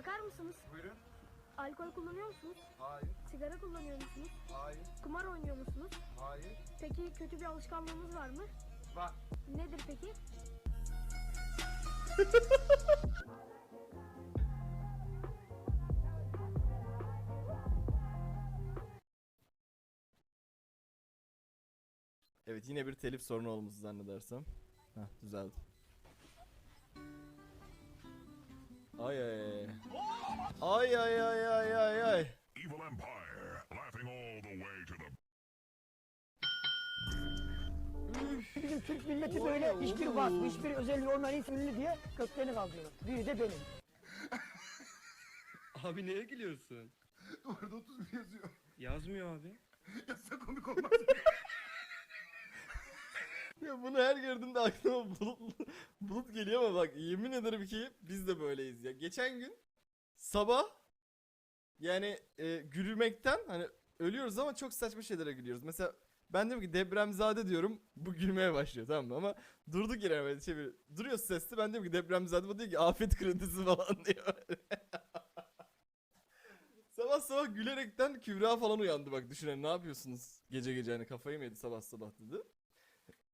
Bakar mısınız? Buyurun. Alkol kullanıyor musunuz? Hayır. Sigara kullanıyor musunuz? Hayır. Kumar oynuyor musunuz? Hayır. Peki kötü bir alışkanlığınız var mı? Var. Nedir peki? Evet yine bir telif sorunu olmuş zannedersem. Heh düzeldi. Ay ay ay. Ay ay ay ay ay ay. Evil Empire, laughing all the way to the Bizim Türk milleti böyle hiçbir vasfı, hiçbir özelliği olmayan insan ünlü diye köklerini kaldırıyorlar. Biri de benim. Abi neye gülüyorsun? Duvarda 31 yazıyor. Yazmıyor abi. Yazsa komik olmaz. Ya bunu her gördüğümde aklıma bulut, bulut geliyor ama bak yemin ederim ki biz de böyleyiz ya. Geçen gün sabah yani e, gülmekten hani ölüyoruz ama çok saçma şeylere gülüyoruz. Mesela ben diyorum ki depremzade diyorum bu gülmeye başlıyor tamam mı ama durduk yere böyle şey duruyor sesli ben diyorum ki depremzade bu diyor ki afet kredisi falan diyor. sabah sabah gülerekten Kübra falan uyandı bak düşünün ne yapıyorsunuz gece gece hani kafayı mı yedi sabah sabah dedi.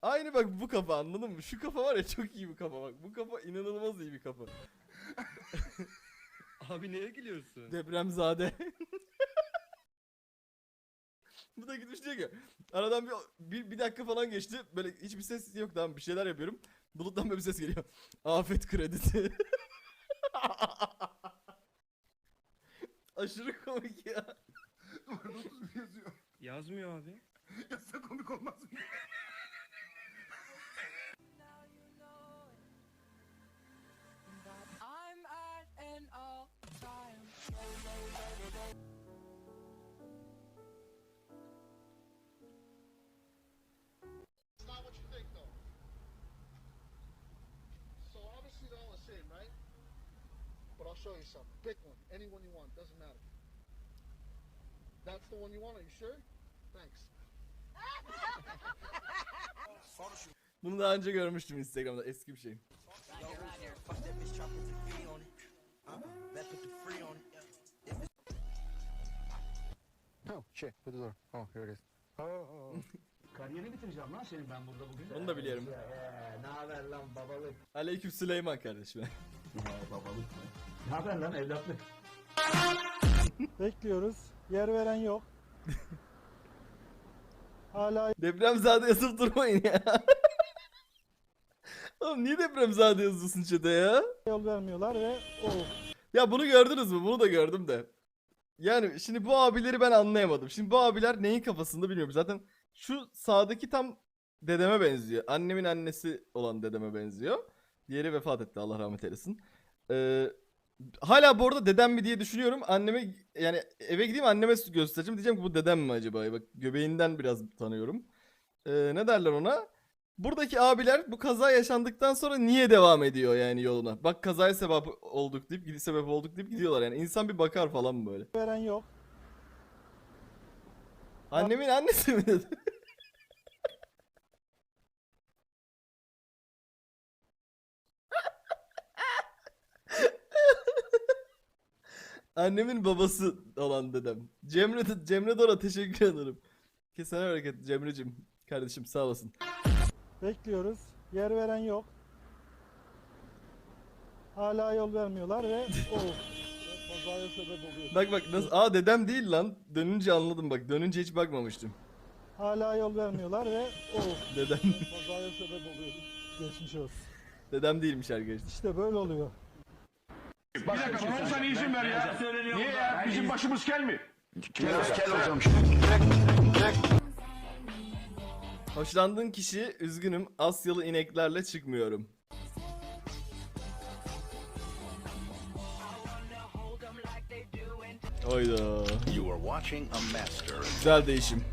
Aynı bak bu kafa anladın mı? Şu kafa var ya çok iyi bir kafa bak. Bu kafa inanılmaz iyi bir kafa. Abi neye gülüyorsun? Depremzade. bu da gitmiş diyor ki aradan bir, bir, bir dakika falan geçti. Böyle hiçbir ses yok tamam bir şeyler yapıyorum. Buluttan böyle bir ses geliyor. Afet kredisi. Aşırı komik ya. Duvarda 31 yazıyor. Yazmıyor abi. Yazsa komik olmaz. I'm show you some. Pick one. Any one you want. Doesn't matter. That's the one you want. Are you sure? Thanks. Bunu daha önce görmüştüm Instagram'da eski bir şey. Oh shit! Put the door. Oh, here it is. Kariyerini bitireceğim lan senin ben burada bugün. Onu da biliyorum. ne haber lan babalık? Aleyküm Süleyman kardeşim. Ne haber lan evlatlık? Bekliyoruz. Yer veren yok. Hala Depremzade yazıp durmayın ya. Oğlum niye depremzade yazıyorsun chat'e ya? yol vermiyorlar ve o Ya bunu gördünüz mü? Bunu da gördüm de. Yani şimdi bu abileri ben anlayamadım. Şimdi bu abiler neyin kafasında bilmiyorum. Zaten şu sağdaki tam dedeme benziyor. Annemin annesi olan dedeme benziyor. Diğeri vefat etti Allah rahmet eylesin. Ee, hala bu arada dedem mi diye düşünüyorum. Anneme yani eve gideyim anneme göstereceğim. Diyeceğim ki bu dedem mi acaba? Bak göbeğinden biraz tanıyorum. Ee, ne derler ona? Buradaki abiler bu kaza yaşandıktan sonra niye devam ediyor yani yoluna? Bak kazaya sebep olduk deyip gidi sebep olduk deyip gidiyorlar yani. İnsan bir bakar falan böyle. veren yok. Annemin annesi mi dedi? Annemin babası olan dedem. Cemre, Cemre Dora teşekkür ederim. Kesene hareket Cemre'cim. Kardeşim sağ olasın. Bekliyoruz. Yer veren yok. Hala yol vermiyorlar ve o kazaya sebep oluyor. Bak bak nasıl aa dedem değil lan. Dönünce anladım bak. Dönünce hiç bakmamıştım. Hala yol vermiyorlar ve o Dedem kazaya sebep oluyor. Geçmiş olsun. dedem değilmiş arkadaşlar. İşte böyle oluyor. Bir dakika tamam sen izin ver ya. Niye ya? Bizim başımız kel mi? Hoşlandığın kişi üzgünüm Asyalı ineklerle çıkmıyorum. Hayda. You are watching a master. Güzel değişim.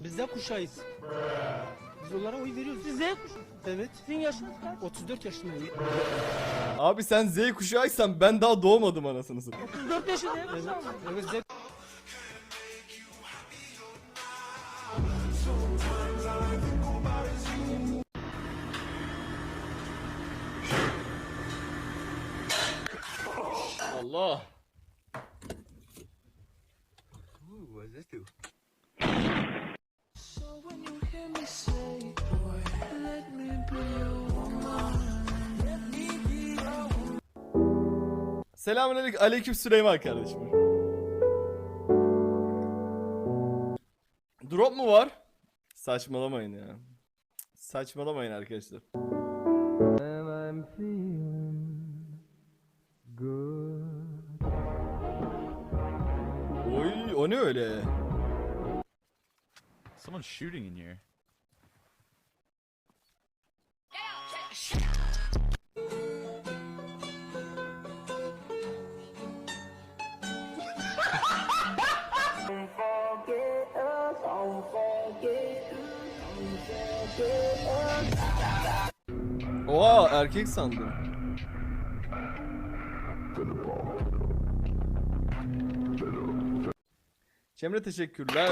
Biz de kuşağıyız. Biz onlara oy veriyoruz. Siz Z kuşu. Evet. Sizin yaşınız kaç? 34 yaşındayım. Abi sen Z kuşağıysan ben daha doğmadım anasını satayım. 34 yaşındayım. Evet. Evet Allah. Ooh, what does that do? So when you hear me say Selamünaleyküm aleyküm Süleyman kardeşim. Drop mu var? Saçmalamayın ya. Saçmalamayın arkadaşlar. Oy o ne öyle? Someone's shooting in here. Oha erkek sandım. Cemre teşekkürler.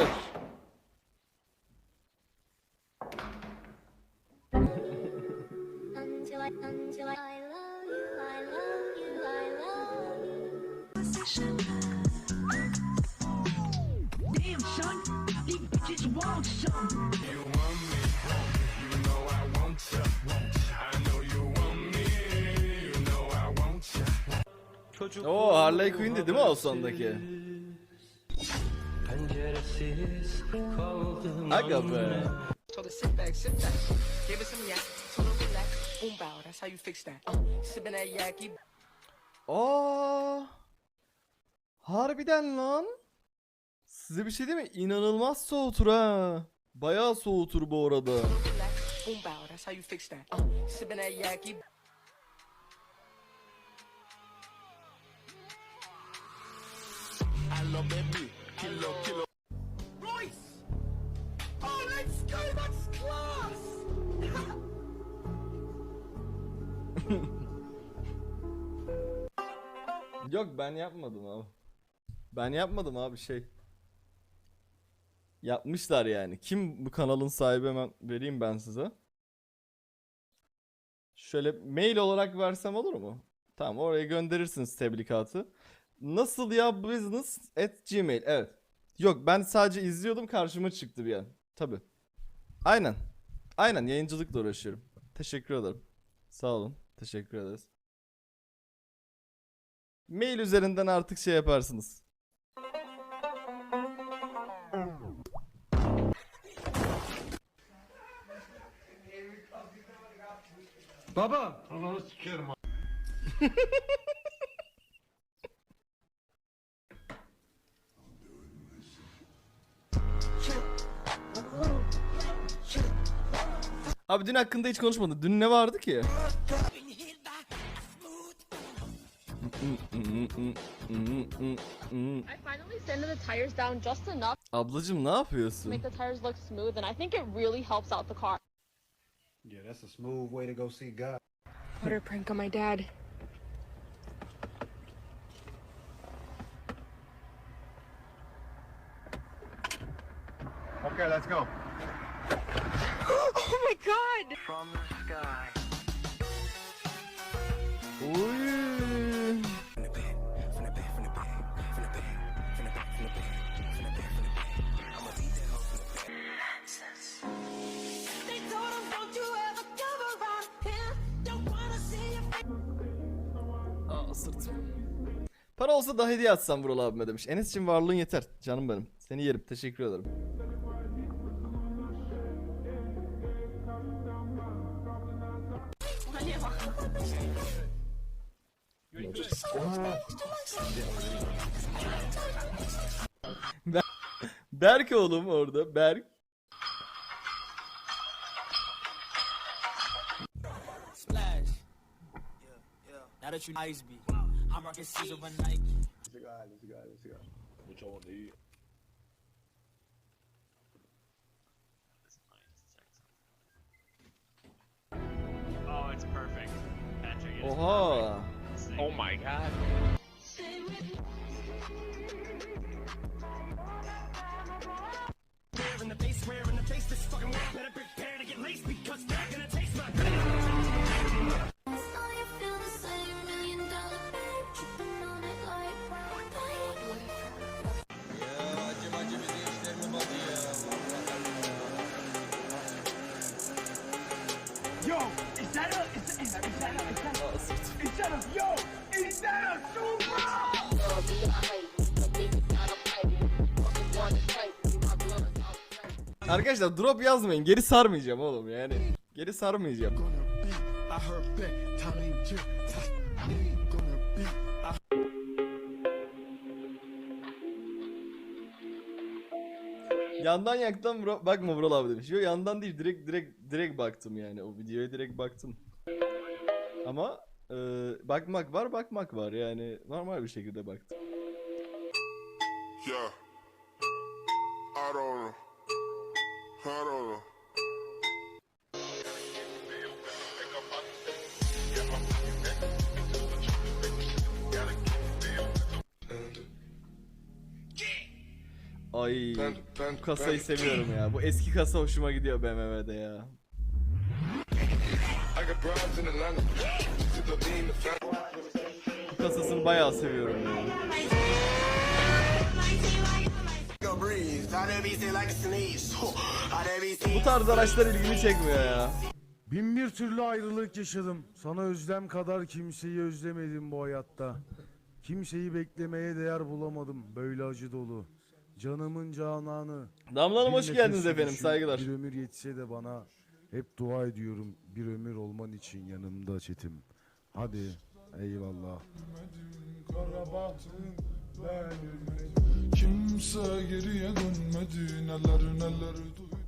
Oo Harley Quinn değil mi o sondaki? Aga be. So to sit back, sit back. Give it some yak. So to relax. Boom bow. That's how you fix that. Uh, sipping that yaki. Aa. Harbiden lan. Size bir şey değil mi? İnanılmaz soğutur ha. Bayağı soğutur bu arada. Relax. Boom bow. That's how you fix that. Uh, sipping that yaki. Royce! Oh, let's go! That's class! Yok ben yapmadım abi. Ben yapmadım abi şey. Yapmışlar yani. Kim bu kanalın sahibi hemen vereyim ben size. Şöyle mail olarak versem olur mu? Tamam oraya gönderirsiniz tebligatı. Nasıl ya business at gmail evet. Yok ben sadece izliyordum karşıma çıktı bir an. Tabi. Aynen. Aynen yayıncılıkla uğraşıyorum. Teşekkür ederim. Sağ olun. Teşekkür ederiz. Mail üzerinden artık şey yaparsınız. Baba. Ananı sikerim Abi dün hakkında hiç konuşmadık. Dün ne vardı ki? I finally sanded the tires down just enough Ablacım ne to yapıyorsun? make the tires look smooth, and I think it really helps out the car. Yeah, that's a smooth way to go see God. What a prank on my dad. Okay, let's go. Oh my god! Oy. Aa, sırtım. Para olsa da hediye atsam Vural abime demiş. Enes için varlığın yeter. Canım benim. Seni yerim. Teşekkür ederim. Ber Berk oğlum orada. Berk. Now that you nice me, I'm rocking Caesar and Nike. Oh, it's perfect. Patrick, is Oha. perfect. Oh my god. We're in the face, we're in the face, this fucking world better prepare to get laced because they're gonna taste my pain. Arkadaşlar drop yazmayın. Geri sarmayacağım oğlum yani. Geri sarmayacağım. Yandan yaktan Vura- bakma Vural abi demiş. Yok yandan değil direkt direkt direkt baktım yani o videoya direkt baktım. Ama e, bakmak var bakmak var yani normal bir şekilde baktım. Yeah. I don't know. I don't know. Ay bu kasayı seviyorum ya. Bu eski kasa hoşuma gidiyor BMW'de ya. Bu kasasını bayağı seviyorum yani. Bu tarz araçlar ilgimi çekmiyor ya. Bin bir türlü ayrılık yaşadım. Sana özlem kadar kimseyi özlemedim bu hayatta. Kimseyi beklemeye değer bulamadım. Böyle acı dolu. Canımın cananı. Damla Hanım hoş geldiniz efendim saygılar. Bir ömür yetse de bana hep dua ediyorum. Bir ömür olman için yanımda çetim. Hadi eyvallah. Kimse geriye dönmedi neler neler duydum